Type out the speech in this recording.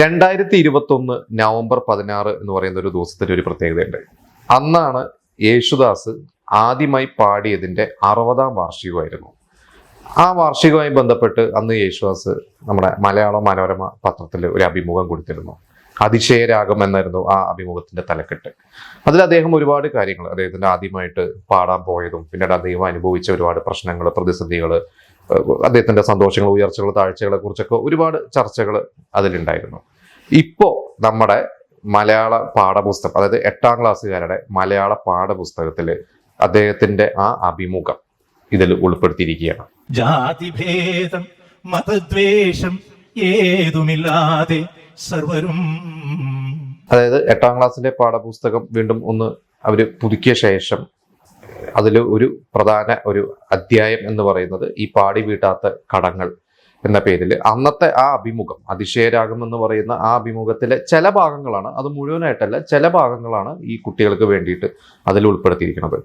രണ്ടായിരത്തി ഇരുപത്തൊന്ന് നവംബർ പതിനാറ് എന്ന് പറയുന്ന ഒരു ദിവസത്തിന്റെ ഒരു പ്രത്യേകതയുണ്ട്. അന്നാണ് യേശുദാസ് ആദ്യമായി പാടിയതിന്റെ അറുപതാം വാർഷികമായിരുന്നു. ആ വാർഷികവുമായി ബന്ധപ്പെട്ട് അന്ന് യേശുദാസ് നമ്മുടെ മലയാള മനോരമ പത്രത്തിൽ ഒരു അഭിമുഖം കൊടുത്തിരുന്നു. അതിശയരാഗം എന്നായിരുന്നു ആ അഭിമുഖത്തിന്റെ തലക്കെട്ട്. അതിൽ അദ്ദേഹം ഒരുപാട് കാര്യങ്ങൾ അദ്ദേഹത്തിന്റെ ആദ്യമായിട്ട് പാടാൻ പോയതും പിന്നീട് അദ്ദേഹം അനുഭവിച്ച ഒരുപാട് പ്രശ്നങ്ങൾ പ്രതിസന്ധികൾ അദ്ദേഹത്തിന്റെ സന്തോഷങ്ങൾ ഉയർച്ചകൾ താഴ്ചകളെ കുറിച്ചൊക്കെ ഒരുപാട് ചർച്ചകൾ അതിലുണ്ടായിരുന്നു. ഇപ്പോ നമ്മുടെ മലയാള പാഠപുസ്തകം അതായത് എട്ടാം ക്ലാസ്സുകാരുടെ മലയാള പാഠപുസ്തകത്തിൽ അദ്ദേഹത്തിന്റെ ആ അഭിമുഖം ഇതിൽ ഉൾപ്പെടുത്തിയിരിക്കുകയാണ്. ജാതിഭേദം മതദ്വേഷം ഏതുമില്ലാതെ സർവരും അതായത് എട്ടാം ക്ലാസ്സിലെ പാഠപുസ്തകം വീണ്ടും ഒന്ന് അവർ പുതുക്കിയ ശേഷം അതിൽ ഒരു പ്രധാന ഒരു അധ്യായം എന്ന് പറയുന്നത് ഈ പാടി വീട്ടാത്ത കടങ്ങൾ എന്ന പേരിൽ. അന്നത്തെ ആ അഭിമുഖം അതിശയരാഗം എന്ന് പറയുന്ന ആ അഭിമുഖത്തിലെ ചില ഭാഗങ്ങളാണ് അത് മുഴുവനായിട്ടല്ല ചില ഭാഗങ്ങളാണ് ഈ കുട്ടികൾക്ക് വേണ്ടിയിട്ട് അതിൽ ഉൾപ്പെടുത്തിയിരിക്കുന്നത്.